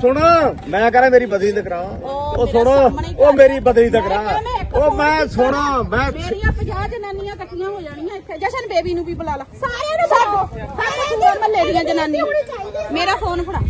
ਸੁਣ ਮੈਂ ਕਰਾਂ ਮੇਰੀ ਬਦਲੀ ਤੇ ਕਰਾ। ਉਹ ਸੁਣ ਉਹ ਮੇਰੀ ਬਦਲੀ ਤੇ ਕਰਾ। ਉਹ ਮੈਂ ਸੁਣ ਮੈਂ ਮੇਰੀਆਂ 50 ਜਨਾਨੀਆਂ ਇਕੱਠੀਆਂ ਹੋ ਜਾਣੀਆਂ ਇੱਥੇ। ਜਸ਼ਨ ਬੇਬੀ ਨੂੰ ਵੀ ਬੁਲਾ ਲਾ। ਸਾਰਿਆਂ ਨੂੰ ਸਭ ਸਾਰੇ ਮਹੱਲੇ ਦੀਆਂ ਜਨਾਨੀਆਂ। ਮੇਰਾ ਫੋਨ ਫੜਾ।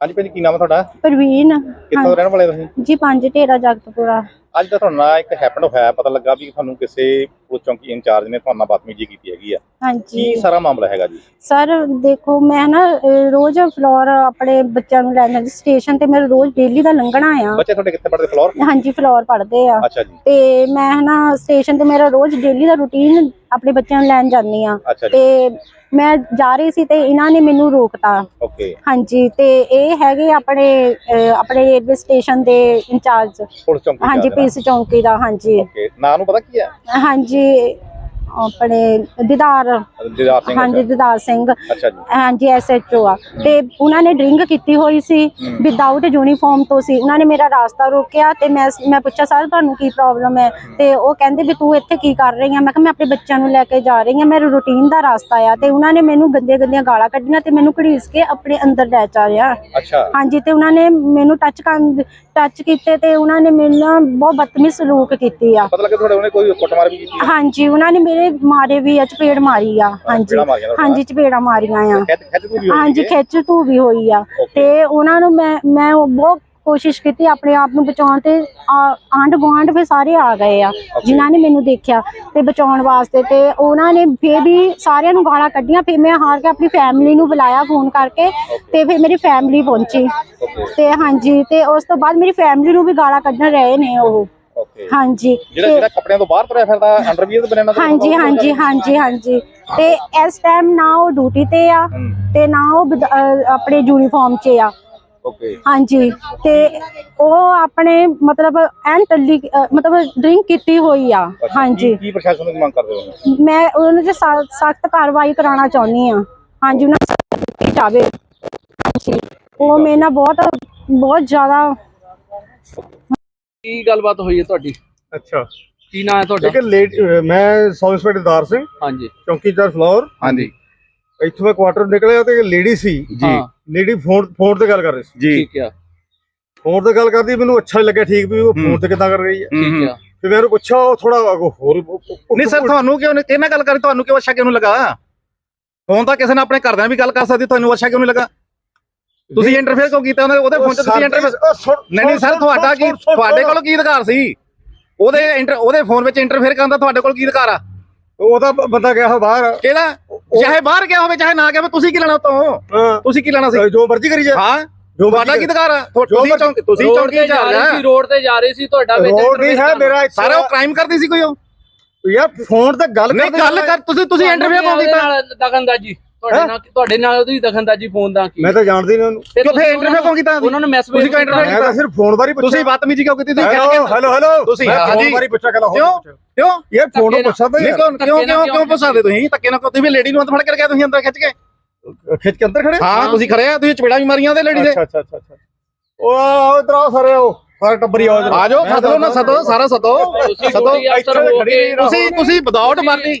ਹਾਂਜੀ ਭੈਣ ਕੀ ਨਾਮ ਹੈ ਤੁਹਾਡਾ? ਪ੍ਰਵੀਨ। ਕਿੱਥੋਂ ਰਹਿਣ ਵਾਲੇ ਤੁਸੀਂ? ਜੀ ਪੰਜ ਢੇਰਾ ਜਗਤਪੁਰਾ। ਅੱਜ ਤਾਂ ਤੁਹਾਨੂੰ ਇੱਕ ਹੈਪਨ ਹੋਇਆ ਪਤਾ ਲੱਗਾ ਵੀ ਤੁਹਾਨੂੰ ਕਿਸੇ ਪੁਲਿਸ ਚੌਂਕੀ ਇੰਚਾਰਜ ਨੇ ਤੁਹਾਨੂੰ ਬਦਤਮੀਜ਼ੀ ਕੀਤੀ ਹੈਗੀ ਆ। ਕੀ ਹਾਂਜੀ ਸਾਰਾ ਮਾਮਲਾ ਹੈਗਾ ਜੀ? ਸਰ ਦੇਖੋ ਮੈਂ ਨਾ ਅਹ, ਰੋਜ਼ ਫਲੋਰ ਆਪਣੇ ਬੱਚਿਆਂ ਨੂੰ ਲੈਣ ਜਾਂਦੀ ਸਟੇਸ਼ਨ ਤੇ ਮੇਰਾ ਰੋਜ਼ ਡੇਲੀ ਦਾ ਲੰਘਣਾ ਆ। ਬੱਚੇ ਤੁਹਾਡੇ ਕਿੱਥੇ ਪੜਦੇ ਫਲੋਰ ਹਾਂਜੀ ਫਲੋਰ ਪੜ੍ਹਦੇ ਆ। ਅੱਛਾ ਜੀ। ਤੇ ਮੈਂ ਨਾ ਸਟੇਸ਼ਨ ਤੇ ਮੇਰਾ ਰੋਜ਼ ਡੇਲੀ ਦਾ ਰੁਟੀਨ ਆਪਣੇ ਬੱਚਿਆਂ ਨੂੰ ਲੈਣ ਜਾਂਦੀ ਆ। ਅੱਛਾ ਜੀ। ਤੇ ਮੈਂ ਜਾ ਰਹੀ ਸੀ ਤੇ ਇਹਨਾਂ ਨੇ ਮੈਨੂੰ ਰੋਕਤਾ। ਓਕੇ। ਹਾਂਜੀ ਤੇ ਇਹ ਹੈਗੇ ਆਪਣੇ ਅਹ, ਆਪਣੇ ਰੇਲਵੇ ਸਟੇਸ਼ਨ ਦੇ ਇੰਚਾਰਜ। ਪੁਲਿਸ ਚੌਂਕੀ ਹਾਂਜੀ ਪੀਸ ਚੌਂਕੀ ਦਾ ਹਾਂਜੀ। ਓਕੇ ਨਾਂ ਨੂੰ ਪਤਾ ਕੀ ਹੈ? ਹਾਂਜੀ ਆਪਣੇ ਦਿਦਾਰ। ਦਿਦਾਰ ਸਿੰਘ ਹਾਂਜੀ ਦਿਦਾਰ ਸਿੰਘ। ਅੱਛਾ ਜੀ। ਹਾਂਜੀ ਐਸਐਚਓ ਆ। ਤੇ ਉਹਨਾਂ ਨੇ ਡਰਿੰਕ ਕੀਤੀ ਹੋਈ ਸੀ ਵਿਦਆਊਟ ਯੂਨੀਫਾਰਮ ਤੋਂ ਸੀ। ਉਹਨਾਂ ਨੇ ਮੇਰਾ ਰਾਸਤਾ ਰੋਕਿਆ ਤੇ ਮੈਂ ਮੈਂ ਪੁੱਛਿਆ ਸਰ ਤੁਹਾਨੂੰ ਕੀ ਪ੍ਰੋਬਲਮ ਹੈ? ਤੇ ਉਹ ਕਹਿੰਦੇ ਵੀ ਤੂੰ ਇੱਥੇ ਕੀ ਕਰ ਰਹੀ ਆ ਮੈਂ ਕਿਹਾ ਮੈਂ ਆਪਣੇ ਬੱਚਿਆਂ ਨੂੰ ਲੈ ਕੇ ਜਾ ਰਹੀ ਆ ਮੇਰਾ ਰੂਟੀਨ ਦਾ ਰਾਸਤਾ ਆ। ਤੇ ਉਹਨਾਂ ਨੇ ਮੈਨੂੰ ਗੰਦੀਆਂ ਗੰਦੀਆਂ ਗਾਲਾਂ ਕੱਢੀਆਂ ਤੇ ਮੈਨੂੰ ਘੜੀਸ ਕੇ ਆਪਣੇ ਅੰਦਰ ਲੈ ਚਾਰਿਆ ਅੱਛਾ। ਹਾਂਜੀ ਤੇ ਉਹਨਾਂ ਨੇ ਮੈਨੂੰ ਟੱਚ ਕਰਨ ਟੱਚ ਕੀਤੇ ਤੇ ਉਹਨਾਂ ਨੇ ਮੇਰੇ ਨਾਲ ਬਹੁਤ ਬਦਤਮੀਜ਼ ਸਲੂਕ ਕੀਤੀ ਆ। ਪਤਾ ਲੱਗਾ ਤੁਹਾਡੇ ਉਹਨੇ ਕੋਈ ਕੁੱਟਮਾਰ ਵੀ ਕੀਤੀ ਹਾਂਜੀ ਉਹਨਾਂ ਨੇ ਮੇਰੇ ਮਾਰੇ ਵੀ ਆ ਚਪੇੜ ਮਾਰੀ ਆ ਹਾਂਜੀ। ਚਪੇੜਾਂ ਮਾਰੀਆਂ ਤੁਹਾਡੇ ਹਾਂਜੀ ਚਪੇੜਾਂ ਮਾਰੀਆਂ ਆ। ਖਿੱਚ ਖਿੱਚ ਤੂੰ ਵੀ ਹੋਈ ਹਾਂਜੀ ਹੈ ਖਿੱਚ ਧੂ ਵੀ ਹੋਈ ਆ। ਤੇ ਉਹਨਾਂ ਨੂੰ ਮੈਂ ਮੈਂ ਉਹ ਬਹੁਤ ਕੋਸ਼ਿਸ਼ ਕੀਤੀ ਆਪਣੇ ਆਪ ਨੂੰ ਬਚਾਉਣ ਤੇ ਆ- ਆਂਢ ਗੁਆਂਢ ਫਿਰ ਸਾਰੇ ਆ ਗਏ ਆ ਜਿਨ੍ਹਾਂ ਨੇ ਮੈਨੂੰ ਦੇਖਿਆ ਤੇ ਬਚਾਉਣ ਵਾਸਤੇ ਤੇ ਉਹਨਾਂ ਨੇ ਫੇਰ ਵੀ ਸਾਰਿਆਂ ਨੂੰ ਗਾਲਾਂ ਕੱਢੀਆਂ ਫਿਰ ਮੈਂ ਹਾਰ ਕੇ ਆਪਣੀ ਫੈਮਿਲੀ ਨੂੰ ਬੁਲਾਇਆ ਫੋਨ ਕਰਕੇ ਤੇ ਫਿਰ ਮੇਰੀ ਫੈਮਿਲੀ ਪਹੁੰਚੀ। ਤੇ ਹਾਂਜੀ ਤੇ ਉਸ ਤੋਂ ਬਾਅਦ ਮੇਰੀ ਫੈਮਿਲੀ ਨੂੰ ਵੀ ਗਾਲਾਂ ਕੱਢਣ ਰਹੇ ਨੇ ਉਹ। ਹਾਂਜੀ। ਜਿਹੜਾ ਤੇ- ਜਿਹੜਾ ਕੱਪੜਿਆਂ ਤੋਂ ਬਾਹਰ ਤੁਰਿਆ ਫਿਰਦਾ ਅੰਡਰਵੀਅਰ ਤੇ ਬਣਾਣਾ ਹਾਂਜੀ ਹਾਂਜੀ ਹਾਂਜੀ ਹਾਂਜੀ। ਤੇ ਇਸ ਟਾਈਮ ਨਾ ਉਹ ਡਿਊਟੀ ਤੇ ਆ ਤੇ ਨਾ ਉਹ ਵਿਦ- ਅਹ ਆਪਣੇ ਯੂਨੀਫਾਰਮ 'ਚ ਆ। ਓਕੇ ਹਾਂਜੀ। ਤੇ ਉਹ ਆਪਣੇ ਮਤਲਬ ਐਨ ਟੱਲੀ ਅਹ ਮਤਲਬ ਡਰਿੰਕ ਕੀਤੀ ਹੋਈ ਆ। ਹਾਂਜੀ। ਕੀ ਪ੍ਰਸ਼ਾਸਨ ਨੂੰ ਮੰਗ ਕਰਦੇ ਹੋ ਮੈਂ ਉਹਨਾਂ ਤੇ ਸਖਤ ਕਾਰਵਾਈ ਕਰਾਉਣਾ ਚਾਹੁੰਦੀ ਆ। ਹਾਂਜੀ ਉਹਨਾਂ ਨੂੰ ਸਖ਼ਤ ਕੀਤੀ ਜਾਵੇ। ਹਾਂਜੀ। ਉਹ ਮੇਰੇ ਨਾਲ ਬਹੁਤ ਬਹੁਤ ਜ਼ਿਆਦਾ ਕੀ ਗੱਲਬਾਤ ਹੋਈ ਹੈ ਤੁਹਾਡੀ? ਅੱਛਾ। ਕੀ ਨਾਂ ਹੈ ਤੁਹਾਡਾ? ਲੇਕਿਨ ਲੇਟ ਮੈਂ ਸਬ ਇੰਸਪੈਕਟਰ ਦਾਰ ਸਿੰਘ ਹਾਂਜੀ। ਚੌਂਕੀਦਾਰ ਫਲੋਰ। ਹਾਂਜੀ। ਇੱਥੋਂ ਮੈਂ ਕੁਆਟਰ ਨਿਕਲਿਆ ਤੇ ਲੇਡੀ ਸੀ। ਹਾਂ। ਲੇਡੀ ਫੋਨ ਫੋਨ ਤੇ ਗੱਲ ਕਰ ਰਹੀ ਸੀ। ਜੀ। ਠੀਕ ਆ। ਫੋਨ ਤੇ ਗੱਲ ਕਰਦੀ ਮੈਨੂੰ ਅੱਛਾ ਨੀ ਲੱਗਿਆ ਠੀਕ ਵੀ ਉਹ ਫੋਨ ਤੇ ਕਿੱਦਾਂ ਕਰ ਰਹੀ ਹੈ। ਠੀਕ ਆ। ਤੇ ਮੈਂ ਉਹਨੂੰ ਪੁੱਛਿਆ ਉਹ ਥੋੜਾ ਹੋਰ ਨਹੀਂ ਸਰ ਤੁਹਾਨੂੰ ਕਿਉਂ ਨਹੀਂ ਇਹਨਾਂ ਗੱਲ ਕਰੀ ਤੁਹਾਨੂੰ ਕਿਉਂ ਅੱਛਾ ਕਿਉਂ ਲੱਗਾ? ਫੋਨ ਤਾਂ ਕਿਸੇ ਨੇ ਆਪਣੇ ਘਰਦਿਆਂ ਵੀ ਗੱਲ ਕਰ ਸਕਦੀ ਤੁਹਾਨੂੰ ਅੱਛਾ ਕਿਉਂ ਨਹੀਂ ਲੱਗਾ? ਤੁਸੀਂ ਇੰਟਰਫੇਅਰ ਕਿਉਂ ਕੀਤਾ ਉਹਦੇ ਉਹਦੇ ਫੋਨ 'ਚ ਤੁਸੀਂ ਇੰਟਰਫੇਅਰ ਨਹੀਂ ਨਹੀਂ ਸਰ ਤੁਹਾਡਾ ਕੀ ਤੁਹਾਡੇ ਕੋਲ ਕੀ ਅਧਿਕਾਰ ਸੀ? ਉਹਦੇ ਇੰਟਰ ਉਹਦੇ ਫੋਨ ਵਿੱਚ ਇੰਟਰਫੇਅਰ ਕਰਨ ਦਾ ਤੁਹਾਡੇ ਕੋਲ ਕੀ ਅਧਿਕਾਰ ਆ? ਉਹਦਾ ਬੰਦਾ ਗਿਆ ਬਾਹਰ। ਕਿਹਦਾ? ਚਾਹੇ ਬਾਹਰ ਗਿਆ ਹੋਵੇ ਚਾਹੇ ਨਾ ਗਿਆ ਹੋਵੇ ਤੁਸੀਂ ਕੀ ਲੈਣਾ ਉਤੋਂ? ਹਾਂ, ਤੁਸੀਂ ਕੀ ਲੈਣਾ ਸੀ? ਜੋ ਮਰਜ਼ੀ ਕਰੀ ਜਾ ਹਾਂ। ਜੋ ਤੁਹਾਡਾ ਕੀ ਅਧਿਕਾਰ ਆ? ਤੁਸੀਂ ਚੌਂਕ ਤੁਸੀਂ ਚੌਂਕੀ ਤੇ ਜਾ ਰਹੇ ਸੀ। ਰੋਡ ਤੇ ਜਾ ਰਹੇ ਸੀ ਤੁਹਾਡਾ ਵਿੱਚ ਰੋਡ ਨਹੀਂ ਹੈ ਮੇਰਾ ਸਾਰਾ ਉਹ ਕ੍ਰਾਈਮ ਕਰਦੀ ਸੀ ਕੋਈ ਉਹ? ਯਾਰ ਫੋਨ ਤੇ ਗੱਲ ਨਹੀਂ ਕਰਦੇ ਗੱਲ ਕਰ ਤੁਸੀਂ ਤੁਸੀਂ ਇੰਟਰਵਿਊ ਕਿਉਂ ਕੀਤਾ? ਦਖਲਅੰਦਾਜ਼ੀ। ਤੁਹਾਡੇ ਨਾਲ ਤੁਹਾਡੇ ਨਾਲ ਉਹਦੀ ਦਖਲਅੰਦਾਜ਼ੀ ਫੋਨ ਦਾ ਕੀ ਮੈਂ ਤਾਂ ਜਾਣਦੀ ਨਹੀਂ ਉਹਨੂੰ। ਤੇ ਕਿਉਂ ਫਿਰ ਤੁਸੀਂ ਇੰਟਰਵਿਊ ਕਿਉਂ ਕੀਤਾ ਉਹਨਾਂ ਨੂੰ ਮੈਸੇਜ ਤੁਸੀਂ ਕਿਉਂ interview ਮੈਂ ਤਾਂ ਸਿਰਫ ਫੋਨ ਬਾਰੇ ਪੁੱਛਿਆ। ਤੁਸੀਂ ਬਦਤਮੀਜ਼ੀ ਕਿਉਂ ਕੀਤੀ? ਤੁਸੀਂ ਹੈਲੋ ਹੈਲੋ ਹੈਲੋ ਤੁਸੀਂ। ਫੋਨ ਬਾਰੇ ਪੁੱਛਿਆ ਕਹਿੰਦਾ ਕਿਉਂ? ਕਿਉਂ? ਯਾਰ ਫੋਨ ਨੂੰ ਪੁੱਛਦਾ ਨਹੀਂ ਯਾਰ। ਕਿਉਂ ਕਿਉਂ ਕਿਉਂ ਕਿਉਂ ਫਸਾਦੇ ਤੁਸੀਂ? ਧੱਕੇ ਨਾਲ ਤੁਸੀਂ ਵੀ ਲੇਡੀ ਨੂੰ ਅੰਦਰ ਫੜ ਕੇ ਗਿਆ ਤੁਸੀਂ ਅੰਦਰ ਖਿੱਚ ਕੇ। ਖਿੱਚ ਕੇ ਅੰਦਰ ਖੜੇ? ਹਾਂ ਤੁਸੀਂ ਖੜੇ ਆ ਤੁਸੀਂ ਚਪੇੜਾ ਵੀ ਮਾਰੀਆਂ ਉਹਦੇ ਲੇਡੀ ਦੇ। ਅੱਛਾ ਅੱਛਾ ਉਹ ਇਧਰ ਆਓ ਸਾਰੇ ਆਓ। ਸਾਰੇ ਟੱਬਰੀ ਆਓ ਇਧਰ। ਆ ਜਾਓ ਸਦੋ ਨਾ ਸਦੋ ਸਾਰਾ ਸਦੋ। ਸਦੋ। ਤੁਸੀਂ ਤੁਸੀਂ ਵਿਦਆਊਟ ਵਰਦੀ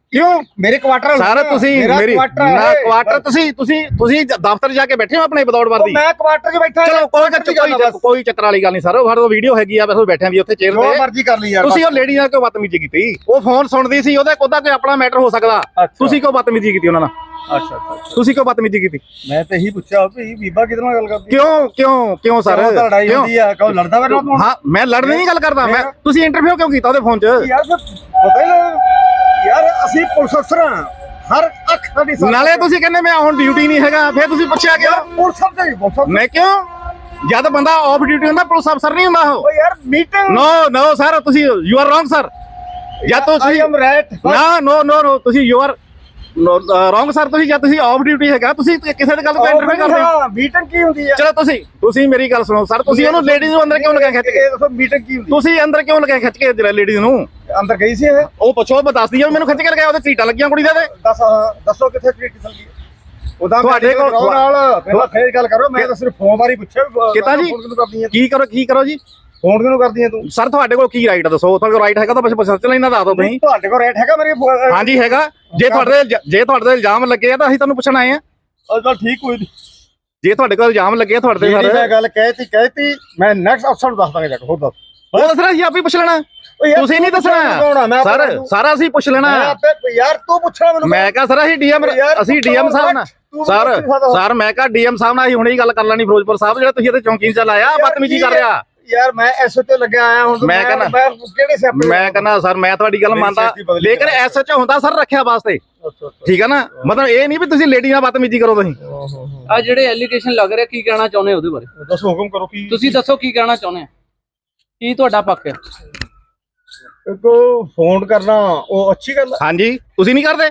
ਕਿਉਂ? ਮੇਰੇ ਕੁਆਟਰ ਸਰ ਤੁਸੀਂ ਮੇਰੀ ਨਾ ਕੁਆਟਰ ਤੁਸੀਂ ਤੁਸੀਂ ਤੁਸੀਂ ਦਫ਼ਤਰ ਜਾ ਕੇ ਬੈਠੇ ਹੋ ਆਪਣੇ ਵਿਦਆਊਟ ਵਰਦੀ? ਮੈਂ ਕੁਆਟਰ 'ਚ ਬੈਠਾ ਚਲੋ ਕੋਈ ਚੱਕਰ ਕੋਈ ਕੋਈ ਚੱਕਰ ਵਾਲੀ ਗੱਲ ਨਹੀਂ ਸਰ ਸਾਡੇ ਕੋਲ ਵੀਡੀਓ ਹੈਗੀ ਆ ਬਸ ਬੈਠੇ ਵੀ ਉੱਥੇ ਚੇਅਰ ਜੋ ਤੇ। ਮਰਜ਼ੀ ਕਰ ਲਈ ਯਾਰ ਤੁਸੀਂ ਉਹ ਲੇਡੀ ਨਾਲ ਕਿਉਂ ਬਦਤਮੀਜ਼ੀ ਕੀਤੀ? ਉਹ ਫੋਨ ਸੁਣਦੀ ਸੀ ਉਹਦਾ ਕੋਦਾ ਕੋਈ ਆਪਣਾ ਮੈਟਰ ਹੋ ਸਕਦਾ। ਤੁਸੀਂ ਕਿਉਂ ਬਦਤਮੀਜ਼ੀ ਕੀਤੀ ਉਹਨਾਂ ਨਾਲ? ਅੱਛਾ ਅੱਛਾ ਤੁਸੀਂ ਕਿਉਂ ਬਦਤਮੀਜ਼ੀ ਕੀਤੀ? ਮੈਂ ਤੇ ਇਹੀ ਪੁੱਛਿਆ ਵੀ ਬੀਬਾ ਕਿਹਦੇ ਨਾਲ ਗੱਲ ਕਰਦੀ? ਕਿਉਂ ਕਿਉਂ ਕਿਉਂ ਸਰ? ਲੜਾਈ ਹੁੰਦੀ ਆ? ਕਿਉਂ ਲੜਦਾ ਮੇਰੇ ਨਾਲ ਹਾਂ ਮੈਂ ਲੜਨ ਨਹੀਂ ਗੱਲ ਕਰਦਾ ਮੈਂ? ਤੁਸੀਂ ਇੰਟਰਵਿਊ ਕਿਉਂ ਕੀਤਾ ਉਹਦੇ ਫੋਨ 'ਚ? ਯਾਰ ਪਤਾ ਹੀ ਨਾ। ਯਾਰ ਅਸੀਂ ਪੁਲਿਸ ਅਫਸਰ ਹਾਂ। ਹਰ ਅੱਖ ਸਾਡੀ ਸਾਹਮਣੇ- ਨਾਲੇ ਤੁਸੀਂ ਕਹਿੰਦੇ ਮੈਂ ਹੁਣ ਡਿਊਟੀ ਨਹੀਂ ਹੈਗਾ ਫਿਰ ਤੁਸੀਂ ਪੁੱਛਿਆ ਯਾਰ ਕਿਉਂ ਪੁਲਿਸ ਅਫਸਰ ਹੀ ਪੁਲਿਸ ਅਫਸਰ। ਮੈਂ ਕਿਉਂ? ਜਦ ਬੰਦਾ ਆਫ ਡਿਊਟੀ ਹੁੰਦਾ ਪੁਲਿਸ ਅਫਸਰ ਨਹੀਂ ਹੁੰਦਾ ਉਹ। ਓ ਯਾਰ ਮੀਟਿੰਗ ਨੋ ਨੋ ਸਰ ਤੁਸੀਂ ਯੂ ਆਰ ਰੋਂਗ ਸਰ ਜਾਂ ਆਈ ਤੁਸੀਂ ਐਮ ਰਾਈਟ ਨਾ ਨੋ ਨੋ ਨੋ ਤੁਸੀਂ ਯੂ ਆਰ ਰੋਂਗ ਸਰ ਤੁਸੀਂ ਜਾਂ ਤੁਸੀਂ ਆਫ ਡਿਊਟੀ ਹੈਗਾ ਤੁਸੀਂ ਕਿਸੇ ਦੀ ਗੱਲ ਤੋਂ ਇੰਟਰਫੇਅਰ ਕਰਦੇ ਹੋ? ਮੀਟਿੰਗ ਕੀ ਹੁੰਦੀ ਆ? ਚਲੋ ਤੁਸੀਂ ਤੁਸੀਂ ਮੇਰੀ ਗੱਲ ਸੁਣੋ ਸਰ ਤੁਸੀਂ ਉਹਨੂੰ ਲੇਡੀਜ਼ ਨੂੰ ਅੰਦਰ ਕਿਉਂ ਲਗਾ ਖਿੱਚ ਕੇ? ਦੱਸੋ ਮੀਟਿੰਗ ਕੀ ਹੁੰਦੀ ਤੁਸੀਂ ਅੰਦਰ ਕਿਉਂ ਲਗਾ ਖਿੱਚ ਕੇ ਜਿਹੜਾ ਲੇਡੀਜ਼ ਨੂੰ? ਅੰਦਰ ਗਈ ਸੀ ਇਹ? ਉਹ ਪੁੱਛੋ ਮੈਂ ਦੱਸਦੀ ਆ ਮੈਨੂੰ ਖਿੱਚ ਕੇ ਲਗਾਇਆ ਉਹਦੇ ਚੀਟਾਂ ਲੱਗੀਆਂ ਕੁੜੀ ਦੇ ਦੱਸ ਹਾਂ, ਦੱਸੋ ਕਿੱਥੇ ਟ੍ਰੀਟ ਚੱਲ ਗਈ? ਉਹਦਾ ਤੁਹਾਡੇ ਕੋਲ- ਨਾਲ ਪਹਿਲਾਂ ਫੇਰ ਗੱਲ ਕਰੋ ਮੈਂ ਤਾਂ ਸਿਰਫ ਫੋਨ ਬਾਰੇ ਪੁੱਛਿਆ ਕਿੱਦਾਂ ਜੀ? ਹੈ ਕੀ ਕਰੋ ਕੀ ਕਰੋ ਜੀ? ਫੋਨ ਕਿਉਂ ਕਰਦੀ ਹੈ ਤੂੰ? ਸਰ ਤੁਹਾਡੇ ਕੋਲ ਕੀ ਰਾਈਟ ਆ ਦੱਸੋ? ਤੁਹਾਡੇ ਕੋਲ ਰਾਈਟ ਹੈਗਾ ਤਾਂ ਬਸ ਬਸ ਚੱਲ ਇਹਨਾਂ ਦੱਸ ਦਿਓ ਤੁਸੀਂ। ਤੁਹਾਡੇ ਕੋਲ ਰੇਟ ਹੈਗਾ ਮੇਰੇ ਫੋ- ਹਾਂਜੀ ਹੈਗਾ। ਜੇ ਤੁਹਾਡੇ ਤੇ ਜੇ ਤੁਹਾਡੇ ਤੇ ਇਲਜ਼ਾਮ ਲੱਗੇ ਆ ਤਾਂ ਅਸੀਂ ਤੁਹਾਨੂੰ ਪੁੱਛਣ ਆਏ ਆ। ਉਹ ਚੱਲ ਠੀਕ ਹੋਈ ਜੇ ਤੁਹਾਡੇ ਕੋਲ ਇਲਜ਼ਾਮ ਲੱਗੇ ਆ ਤੁਹਾਡੇ ਤੇ ਜਿਹੜੀ ਸਰ। ਮੈਂ ਗੱਲ ਕਹਿਤੀ ਕਹਿਤੀ ਮੈਂ ਨੈਕਸਟ ਅਫਸਰ ਨੂੰ ਦੱਸ ਦਾਂਗਾ ਜਾ ਕੇ ਹੋਰ ਦੱਸ। ਉਹ ਦੱਸਣਾ ਸੀ ਆਪ ਪੁੱਛ ਲੈਣਾ। ਓ ਯਾਰ ਤੁਸੀਂ ਨਹੀਂ ਤੂੰ ਦੱਸਣਾ। ਕੌਣ ਆ? ਮੈਂ ਸਰ ਸਾਰਾ ਅਸੀਂ ਪੁੱਛ ਲੈਣਾ। ਮੈਂ ਆਪੇ ਯਾਰ ਤੂੰ ਪੁੱਛਣਾ ਮੈਨੂੰ ਮੈਂ ਕਹਾ ਸਰ ਅਸੀਂ ਡੀਐਮ ਯਾਰ ਅਸੀਂ ਤੂੰ ਡੀਐਮ ਸਾਹਿਬ ਨਾਲ। ਤੂੰ ਸਰ ਪੁੱਛ ਸਕਦਾ। ਹੋ। ਸਰ ਮੈਂ ਕਹਾ ਡੀਐਮ ਸਾਹਿਬ ਨਾਲ ਅਸੀਂ ਹੁਣੇ ਹੀ ਗੱਲ ਕਰ ਲੈਣੀ ਫਿਰੋਜ਼ਪੁਰ ਸਾਹਿਬ ਜਿਹੜਾ ਤੁਸੀਂ ਇੱਥੇ ਚੌਂਕੀ 'ਚ ਲਾਇਆ ਯਾਰ ਬਦਤਮੀਜੀ ਕੀ ਕਰ ਰਿਹਾ। ਯਾਰ ਮੈਂ ਐਸਓ ਲੱਗਿਆ ਆਇਆ ਹੁਣ ਮੈਂ ਕਹਿੰਦਾ- ਮੈਂ ਕਿਹੜੇ ਸਿਆਪੇ ਮੈਂ ਕਹਿੰਦਾ ਸਰ ਮੈਂ ਤੁਹਾਡੀ ਗੱਲ ਮੰਨਦਾ। ਲੇਕਿਨ ਕਰਾ। ਐਸਐਚਓ ਹੁੰਦਾ ਸਰ ਰੱਖਿਆ ਵਾਸਤੇ। ਠੀਕ ਹੈ ਨਾ? ਮਤਲਬ ਇਹ ਨਹੀਂ ਵੀ ਤੁਸੀਂ ਲੇਡੀ ਨਾਲ ਬਦਤਮੀਜੀ ਕਰੋ ਤੁਸੀਂ। ਆ ਜਿਹੜੇ ਐਲੀਗੇਸ਼ਨ ਲੱਗ ਰਿਹਾ ਕੀ ਕਹਿਣਾ ਚਾਹੁੰਦੇ ਉਹਦੇ ਬਾਰੇ? ਦੱਸੋ ਹੁਕਮ ਕਰੋ ਕੀ ਤੁਸੀਂ ਦੱਸੋ ਕੀ ਕਹਿਣਾ ਚਾਹੁੰਦੇ ਆ ਕੀ ਤੁਹਾਡਾ ਪੱਖ ਹੈ? ਕੋ ਫੋਨ ਕਰਨਾ ਉਹ ਅੱਛੀ ਗੱਲ। ਹਾਂਜੀ। ਤੁਸੀਂ ਨਹੀਂ ਕਰਦੇ?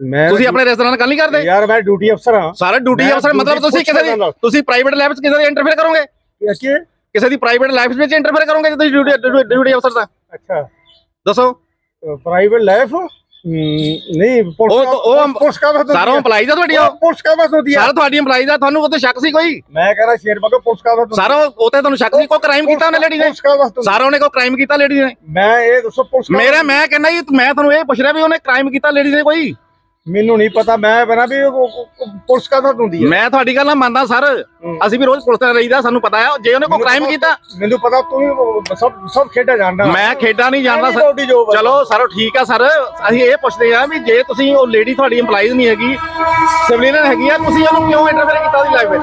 ਮੈਂ ਤੁਸੀਂ ਆਪਣੇ ਰੈਸਟੋਰੈਂਟ ਨਾਲ ਗੱਲ ਨਹੀਂ ਕਰਦੇ? ਯਾਰ ਮੈਂ ਡਿਊਟੀ ਅਫਸਰ ਹਾਂ। ਸਾਰੇ ਡਿਊਟੀ ਅਫਸਰ ਮਤਲਬ ਤੁਸੀਂ ਕਿਸੇ ਦੀ। ਤੁਸੀਂ ਪ੍ਰਾਈਵੇਟ ਲਾਈਫ 'ਚ ਕਿਸੇ ਦੀ ਇੰਟਰਫੇਅਰ ਕਰੋਗੇ? ਕੀ? ਕਿਸੇ ਦੀ ਪ੍ਰਾਈਵੇਟ ਲਾਈਫ ਵਿੱਚ ਇੰਟਰਫੇਅਰ ਕਰੋਗੇ ਜੇ ਤੁਸੀਂ ਡਿਊਟੀ ਡਿਊਟੀ ਅਫਸਰ ਦਾ ਅੱਛਾ। ਦੱਸੋ। ਪ੍ਰਾਈਵੇਟ ਲਾਈਫ ਨਹੀਂ ਪੁਲਿਸ ਉਹ- ਪੁਲਿਸ ਕਾ ਬਸ ਸਾਰਾ EMPLOYEES ਆ? ਤੁਹਾਡੀ ਪੁਲਿਸ ਕਾ ਬਸ ਹੁੰਦੀ ਹੈ ਸਾਰਾ ਤੁਹਾਡੀ EMPLOYEES ਆ ਤੁਹਾਨੂੰ ਉੱਤੇ ਸ਼ੱਕ ਸੀ ਕੋਈ? ਮੈਂ ਕਹ ਰਿਹਾ ਸ਼ੇਰ ਬਗੋ ਪੁਲਿਸ ਕਾ ਬਸ ਸਾਰਾ ਉਹ ਤੇ ਤੁਹਾਨੂੰ ਸ਼ੱਕ ਸੀ? ਕੋਈ ਕ੍ਰਾਈਮ ਕੀਤਾ ਉਹਨੇ ਲੇਡੀ ਨੇ? ਸਾਰਾ ਉਹਨੇ ਕੋਈ ਕ੍ਰਾਈਮ ਕੀਤਾ ਲੇਡੀ ਨੇ? ਮੈਂ ਇਹ ਦੱਸੋ ਪੁਲਿਸ ਮੇਰਾ ਮੈਂ ਕਹਿੰਦਾ ਜੀ ਮੈਂ ਤੁਹਾਨੂੰ ਇਹ ਪੁੱਛ ਰਿਹਾ ਵੀ ਉਹਨੇ ਕ੍ਰਾਈਮ ਕੀਤਾ ਲੇਡੀ ਨੇ ਕੋਈ? ਮੈਨੂੰ ਨਹੀਂ ਪਤਾ ਮੈਂ ਬਣਾ ਵੀ ਉਹ- ਉਹ- ਉਹ ਪੁਲਿਸ ਕਾ ਬਸ ਹੁੰਦੀ ਹੈ ਮੈਂ ਤੁਹਾਡੀ ਗੱਲ ਨਾਲ ਮੰਨਦਾ ਸਰ। ਅਸੀਂ ਵੀ ਰੋਜ਼ ਪੁਲਿਸ ਨਾਲ ਰਹੀਦਾ ਸਾਨੂੰ ਪਤਾ ਹੈ ਜੇ ਉਹਨੇ ਕੋਈ ਕ੍ਰਾਈਮ ਕੀਤਾ ਮੈਨੂੰ ਪਤਾ ਤੂੰ ਵੀ ਸਭ ਸਭ ਖੇਡਾਂ ਜਾਣਦਾ ਮੈਂ ਖੇਡਾਂ ਨਹੀਂ ਜਾਣਦਾ ਸਰ। ਚਲੋ ਸਰ ਠੀਕ ਆ ਸਰ। ਅਸੀਂ ਇਹ ਪੁੱਛਦੇ ਆ ਵੀ ਜੇ ਤੁਸੀਂ ਉਹ ਲੇਡੀ ਤੁਹਾਡੀ EMPLOYEES ਨਹੀਂ ਹੈਗੀ ਸਿਵਲੀਅਨ ਹੈਗੀ ਆ ਤੁਸੀਂ ਉਹਨੂੰ ਕਿਉਂ ਇੰਟਰਫੇਅਰ ਕੀਤਾ ਉਹਦੀ ਲਾਈਫ ਵਿੱਚ?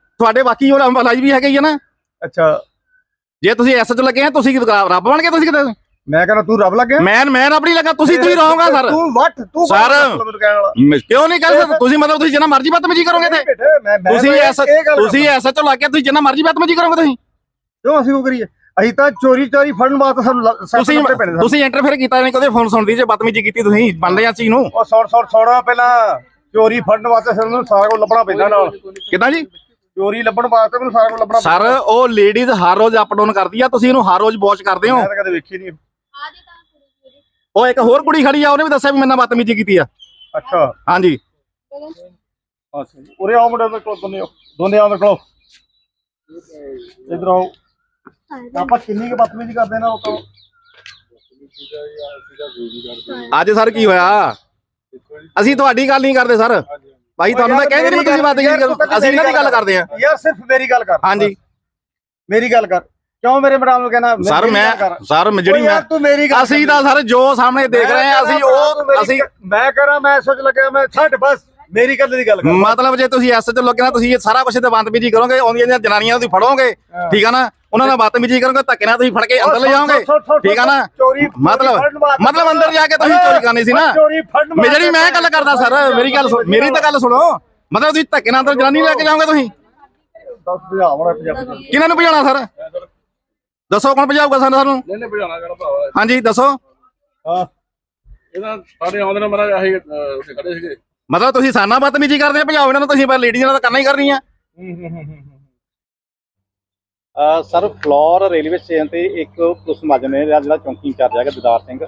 ਤੁਹਾਡੇ ਬਾਕੀ ਉਹ ਅੰਬਲਾਜ ਵੀ ਹੈਗੇ ਹੀ ਆ ਨਾ। ਅੱਛਾ। ਜੇ ਤੁਸੀਂ ਐਸਐਚ ਲੱਗੇ ਆ ਤੁਸੀਂ ਰੱਬ ਬਣ ਕੇ ਤੁਸੀਂ ਕਿਤੇ? ਮੈਂ ਕਹਿੰਦਾ ਤੂੰ ਰੱਬ ਲੱਗਿਆ ਮੈਂ ਮੈਂ ਆਪਣੀ ਲੱਗਾ ਤੁਸੀਂ ਤੁਸੀਂ ਰਹੋਗਾ ਸਰ। ਤੂੰ ਵੱਟ ਤੂੰ ਸਰ। ਕਿਉਂ ਨਹੀਂ ਸਕਦੇ? ਤੁਸੀਂ ਮਤਲਬ ਤੁਸੀਂ ਜਿੰਨਾ ਮਰਜ਼ੀ ਬਦਤਮੀਜੀ ਕਰੋਗੇ ਤੇ ਤੁਸੀਂ ਤਾਂ ਗੱਲ ਤੁਸੀਂ ਐਸਐਚ ਲੱਗ ਕੇ ਤੁਸੀਂ ਜਿੰਨਾ ਮਰਜ਼ੀ ਬਦਤਮੀਜੀ ਕਰੋਗੇ ਤੁਸੀਂ। ਕਿਉਂ ਅਸੀਂ ਉਹ ਕਰੀਏ? ਅਸੀਂ ਤਾਂ ਚੋਰੀ ਚੋਰੀ ਫੜਨ ਵਾਸਤੇ ਸਾਨੂੰ ਤੁਸੀਂ। ਤੁਸੀਂ ਇੰਟਰਫੇਅਰ ਕੀਤਾ ਨਹੀਂ ਕਦੇ ਫੋਨ ਸੁਣਦੀ ਜੇ ਬਦਤਮੀਜੀ ਕੀਤੀ ਤੁਸੀਂ ਮੰਨਦੇ ਆ ਚੀਜ਼ ਨੂੰ। ਉਹ ਸੌੜ ਸੌੜ ਸੌੜਾ ਪਹਿਲਾਂ। ਚੋਰੀ ਫੜਨ ਵਾਸਤੇ ਸਾਨੂੰ ਸਾਰਾ ਕੁਝ ਲੱਭਣਾ ਪੈਂਦਾ ਨਾਲ। ਕਿਦਾਂ ਜੀ? ਚੋਰੀ ਲੱਭਣ ਵਾਸਤੇ ਮੈਨੂੰ ਸਾਰਾ ਕੁਝ ਲੱਭਣਾ ਸਰ ਉਹ ਲੇਡੀਜ਼ ਹਰ ਰੋਜ਼ ਅਪ ਡਾਊਨ ਕਰਦੀ ਆ ਤੁਸੀਂ ਇਹਨੂੰ ਹਰ ਰੋਜ਼ ਵਾਚ ਕਰਦੇ ਹੋ। ਮੈਂ ਤਾਂ ਕਦੇ ਵੇਖੀ ਨਹੀਂ। ਉਹ ਇੱਕ ਹੋਰ ਕੁੜੀ ਖੜੀ ਆ ਉਹਨੇ ਵੀ ਦੱਸਿਆ ਵੀ ਮੇਰੇ ਨਾਲ ਬਦਤਮੀਜੀ ਕੀਤੀ ਆ। ਅੱਛਾ। ਹਾਂਜੀ। ਅੱਛਾ ਜੀ। ਉਰੇ ਆਓ ਮੁੰਡੇ ਦੇ ਕੋਲ ਦੋਨੇ ਆਓ। ਦੋਨੇ ਆਓ ਮੇਰੇ ਕੋਲ ਇਧਰ ਆਓ। ਆਪਾਂ ਕਿੰਨੀ ਕੁ ਬਦਤਮੀਜ਼ੀ ਕਰਦੇ ਨਾ ਉਹ ਤੋਂ। ਅੱਜ ਸਰ ਕੀ ਹੋਇਆ? ਅਸੀਂ ਤੁਹਾਡੀ ਗੱਲ ਨਹੀਂ ਕਰਦੇ ਸਰ। ਭਾਈ ਤੁਹਾਨੂੰ ਤਾਂ ਕਹਿੰਦੇ ਨਹੀਂ ਤੁਸੀਂ ਬਦਤਮੀਜੀ ਕਰੋ ਅਸੀਂ ਇਹਨਾਂ ਦੀ ਗੱਲ ਕਰਦੇ ਆ ਯਾਰ ਸਿਰਫ ਮੇਰੀ ਗੱਲ ਕਰ। ਹਾਂਜੀ। ਮੇਰੀ ਗੱਲ ਕਰ। ਕਿਉਂ ਮੇਰੇ ਮੈਡਮ ਨੂੰ ਕਹਿਣਾ? ਸਰ ਮੈਂ। ਸਰ ਜਿਹੜੀ ਮੈਂ ਅਸੀਂ। ਤਾਂ ਸਰ ਜੋ ਸਾਹਮਣੇ ਦੇਖ ਰਹੇ ਆ ਅਸੀਂ ਉਹ ਅਸੀਂ ਮੈਂ ਕਰਾਂ ਮੈਂ ਸੋਚ ਲੱਗਿਆ ਮੈਂ ਛੱਡ ਬਸ ਮੇਰੀ ਗੱਲ ਦੀ ਗੱਲ ਕਰ। ਮਤਲਬ ਜੇ ਤੁਸੀਂ ਐਸ ਚ ਨਾ ਤੁਸੀਂ ਇਹ ਸਾਰਾ ਕੁਝ ਤੇ ਬਦਤਮੀਜੀ ਕਰੋਗੇ ਆਉਂਦੀਆਂ ਜਨਾਨੀਆਂ ਤੁਸੀਂ ਫੜੋਗੇ ਠੀਕ ਆ ਨਾ? ਉਹਨਾਂ ਨਾਲ ਬਦਤਮੀਜੀ ਕਰੋਗੇ ਧੱਕੇ ਨਾਲ ਤੁਸੀਂ ਫੜ ਕੇ ਅੰਦਰ ਲੈ ਜਾਓਗੇ। ਠੀਕ ਆ ਨਾ? ਮਤਲਬ ਮਤਲਬ ਅੰਦਰ ਜਾ ਕੇ ਤੁਸੀਂ ਚੋਰੀ ਕਰਨੀ ਸੀ ਨਾ। ਜਿਹੜੀ ਮੈਂ ਗੱਲ ਕਰਦਾ ਸਰ ਮੇਰੀ ਗੱਲ ਸੁਣ- ਮੇਰੀ ਤਾਂ ਗੱਲ ਸੁਣੋ। ਮਤਲਬ ਤੁਸੀਂ ਧੱਕੇ ਨਾਲ ਅੰਦਰ ਜਨਾਨੀ ਲੈ ਕੇ ਜਾਓਗੇ ਤੁਸੀਂ? ਕਿਹਨਾਂ ਨੂੰ ਭਜਾਉਣਾ ਸਰ? ਦੱਸੋ ਕੌਣ ਭਜਾਊਗਾ ਸਾਨੂੰ ਸਾਨੂੰ? ਨਹੀਂ ਨਹੀਂ ਭਜਾਣਾ ਕਿਹੜਾ ਭਰਾਵਾ ਹਾਂਜੀ ਦੱਸੋ। ਹਾਂ। ਇਹਨਾਂ ਸਾਡੇ ਆਉਂਦੇ ਨੇ ਮਹਾਰਾਜ ਆਹੀ ਉੱਥੇ ਖੜੇ ਸੀਗੇ। ਮਤਲਬ ਤੁਸੀਂ ਸਾਨਾ ਬਦਤਮੀਜੀ ਕਰਦੇ ਆ ਭਜਾਓ ਇਹਨਾਂ ਨੂੰ ਤੁਸੀਂ ਪਰ ਲੇਡੀਜ਼ ਨਾਲ ਤਾਂ ਕਰਨਾ ਹੀ ਕਰਨੀ ਆ। ਸਰ ਫਲੋਰ ਰੇਲਵੇ ਸਟੇਸ਼ਨ ਤੇ ਇੱਕ ਪੁਲਿਸ ਮੁਲਾਜ਼ਮ ਨੇ ਜਿਹੜਾ ਚੌਂਕੀ ਇੰਚਾਰਜ ਹੈਗਾ ਦਿਦਾਰ ਸਿੰਘ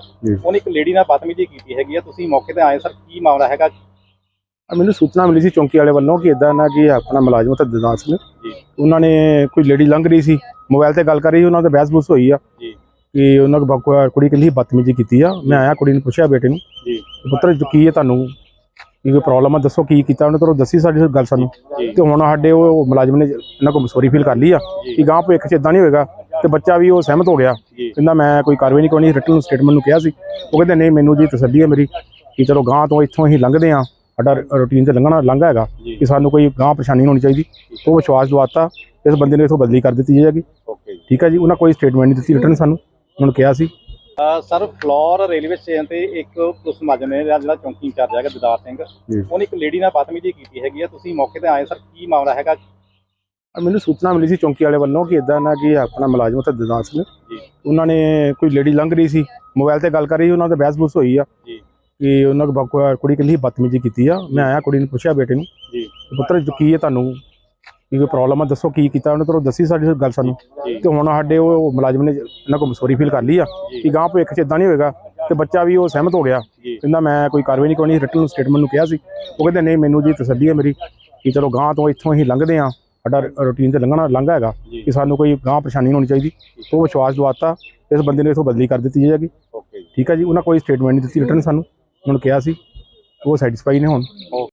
ਉਹਨੇ ਇੱਕ ਲੇਡੀ ਨਾਲ ਬਦਤਮੀਜ਼ੀ ਕੀਤੀ ਹੈਗੀ ਆ। ਤੁਸੀਂ ਮੌਕੇ ਤੇ ਆਏ ਸਰ ਕੀ ਮਾਮਲਾ ਹੈਗਾ? ਮੈਨੂੰ ਸੂਚਨਾ ਮਿਲੀ ਸੀ ਚੌਂਕੀ ਵਾਲੇ ਵੱਲੋਂ ਕਿ ਇਦਾਂ ਨਾ ਕਿ ਆਪਣਾ ਮੁਲਾਜ਼ਮ ਤੇ ਨੇ ਜੀ। ਉਹਨਾਂ ਨੇ ਕੋਈ ਲੇਡੀ ਲੰਘ ਰਹੀ ਸੀ ਮੋਬਾਈਲ ਤੇ ਗੱਲ ਕਰ ਰਹੀ ਸੀ ਉਹਨਾਂ ਦੇ ਬਹਿਸ-ਬੂਸ ਹੋਈ ਆ। ਕਿ ਉਹਨਾਂ ਕੋ ਕੁੜੀ ਕਹਿੰਦੀ ਬਦਤਮੀਜ਼ੀ ਕੀਤੀ ਆ ਮੈਂ ਆਇਆ ਕੁੜੀ ਨੂੰ ਪੁੱਛਿਆ ਬੇਟੇ ਨੂੰ ਪੁੱਤਰ ਕੀ ਹੈ ਤੁਹਾਨੂੰ? ਕੀ ਕੋਈ ਪ੍ਰੋਬਲਮ ਆ ਦੱਸੋ ਕੀ ਕੀਤਾ ਉਹਨੇ ਤੁਹਾਨੂੰ ਦੱਸੀ ਸਾਡੀ ਗੱਲ ਸਾਨੂੰ। ਤੇ ਹੁਣ ਸਾਡੇ ਉਹ ਮੁਲਾਜ਼ਮ ਨੇ ਇਹਨਾਂ ਕੋਲ ਸੌਰੀ ਫੀਲ ਕਰ ਲਈ ਆ ਕਿ ਗਾਂ ਭਵਿੱਖ ਚ ਇਦਾਂ ਨਹੀਂ ਹੋਏਗਾ। ਤੇ ਬੱਚਾ ਵੀ ਉਹ ਸਹਿਮਤ ਹੋ ਗਿਆ। ਕਹਿੰਦਾ ਮੈਂ ਕੋਈ ਕਾਰਵਾਈ ਨਹੀਂ ਕਰਨੀ ਰਿਟਰਨ ਸਟੇਟਮੈਂਟ ਨੂੰ ਕਿਹਾ ਸੀ। ਉਹ ਕਹਿੰਦੇ ਨਹੀਂ ਮੈਨੂੰ ਜੀ ਤਸੱਲੀ ਹੈ ਮੇਰੀ ਕਿ ਚਲੋ ਗਾਂ ਤੋਂ ਇੱਥੋਂ ਅਸੀਂ ਲੰਘਦੇ ਆ ਸਾਡਾ ਰੂਟੀਨ ਤੇ ਲੰਘਣਾ ਲੰਘਾ ਹੈਗਾ। ਕਿ ਸਾਨੂੰ ਕੋਈ ਗਾਂ ਪਰੇਸ਼ਾਨੀ ਨਹੀਂ ਹੋਣੀ ਚਾਹੀਦੀ। ਉਹ ਵਿਸ਼ਵਾਸ ਦਵਾਤਾ ਇਸ ਬੰਦੇ ਨੇ ਇਥੋਂ ਬਦਲੀ ਕਰ ਦਿੱਤੀ ਜਾਏਗੀ। ਠੀਕ ਹੈ ਜੀ? ਉਹਨਾਂ ਕੋਈ ਸਟੇਟਮੈਂਟ ਨਹੀਂ ਦਿੱਤੀ ਰਿਟਰਨ ਸਾਨੂੰ। ਉਹਨਾਂ ਨੂੰ ਕਿਹਾ ਸੀ। ਸਰ ਫਲੋਰ ਰੇਲਵੇ ਸਟੇਸ਼ਨ ਤੇ ਇੱਕ ਪੁਲਿਸ ਮੁਲਾਜ਼ਮ ਨੇ ਜਿਹੜਾ ਚੌਂਕੀ ਇੰਚਾਰਜ ਹੈਗਾ ਦਿਦਾਰ ਸਿੰਘ ਉਹਨੇ ਇੱਕ ਲੇਡੀ ਨਾਲ ਬਦਤਮੀਜ਼ੀ ਕੀਤੀ ਹੈਗੀ ਆ। ਤੁਸੀਂ ਮੌਕੇ ਤੇ ਆਏ ਸਰ ਕੀ ਮਾਮਲਾ ਹੈਗਾ? ਮੈਨੂੰ ਸੂਚਨਾ ਮਿਲੀ ਸੀ ਚੌਂਕੀ ਵਾਲੇ ਵੱਲੋਂ ਕਿ ਇਦਾਂ ਨਾ ਕਿ ਆਪਣਾ ਮੁਲਾਜ਼ਮ ਉੱਥੇ ਦਿਦਾਰ ਸਿੰਘ ਉਹਨਾਂ ਨੇ ਕੋਈ ਲੇਡੀ ਲੰਘ ਰਹੀ ਸੀ। ਮੋਬਾਈਲ ਤੇ ਗੱਲ ਕਰ ਰਹੀ ਸੀ, ਉਹਨਾਂ ਦੇ ਬਹਿਸ ਬੂਸ ਹੋਈ ਆ। ਕਿ ਉਹਨਾਂ ਕੁੜੀ ਕਹਿੰਦੀ ਬਦਤਮੀਜ਼ੀ ਕੀਤੀ ਆ। ਮੈਂ ਆਇਆ ਕੁੜੀ ਨੂੰ ਪੁੱਛਿਆ ਬੇਟੇ ਨੂੰ ਪੁੱਤਰ ਕੀ ਹੈ ਤੁਹਾਨੂੰ ਕੀ ਕੋਈ ਪ੍ਰੋਬਲਮ ਆ ਦੱਸੋ ਕੀ ਕੀਤਾ ਉਹਨੇ ਤੁਹਾਨੂੰ ਦੱਸੀ ਸਾਡੀ ਗੱਲ ਸਾਨੂੰ। ਤੇ ਹੁਣ ਸਾਡੇ ਉਹ ਮੁਲਾਜ਼ਮ ਨੇ ਇਹਨਾਂ ਕੋਲ ਸੌਰੀ ਫੀਲ ਕਰ ਲਈ ਆ ਕਿ ਗਾਂ ਭਵਿੱਖ ਚ ਇਦਾਂ ਨਹੀਂ ਹੋਏਗਾ। ਤੇ ਬੱਚਾ ਵੀ ਉਹ ਸਹਿਮਤ ਹੋ ਗਿਆ। ਕਹਿੰਦਾ ਮੈਂ ਕੋਈ ਕਾਰਵਾਈ ਨਹੀਂ ਕਰਨੀ ਰਿਟਰਨ ਸਟੇਟਮੈਂਟ ਨੂੰ ਕਿਹਾ ਸੀ। ਉਹ ਕਹਿੰਦੇ ਨਹੀਂ ਮੈਨੂੰ ਜੀ ਤਸੱਲੀ ਹੈ ਮੇਰੀ ਕਿ ਚਲੋ ਗਾਂ ਤੋਂ ਇੱਥੋਂ ਅਸੀਂ ਲੰਘਦੇ ਆ ਸਾਡਾ ਰੂਟੀਨ ਤੇ ਲੰਘਣਾ ਲੰਘਾ ਹੈਗਾ ਕਿ ਸਾਨੂੰ ਕੋਈ ਗਾਂ ਪਰੇਸ਼ਾਨੀ ਨਹੀਂ ਹੋਣੀ ਚਾਹੀਦੀ। ਉਹ ਵਿਸ਼ਵਾਸ ਦਵਾਤਾ ਇਸ ਬੰਦੇ ਨੇ ਇਥੋਂ ਬਦਲੀ ਕਰ ਦਿੱਤੀ ਜਾਏਗੀ। ਠੀਕ ਹੈ ਜੀ ਉਹਨਾਂ ਕੋਈ ਸਟੇਟਮੈਂਟ ਨਹੀਂ ਦਿੱਤੀ ਰਿਟਰਨ ਸਾਨੂੰ। ਉਹਨਾਂ ਨੂੰ ਕਿਹਾ ਸੀ ਉਹ ਸੈਟੀਸਫਾਈ ਨੇ ਹੁਣ।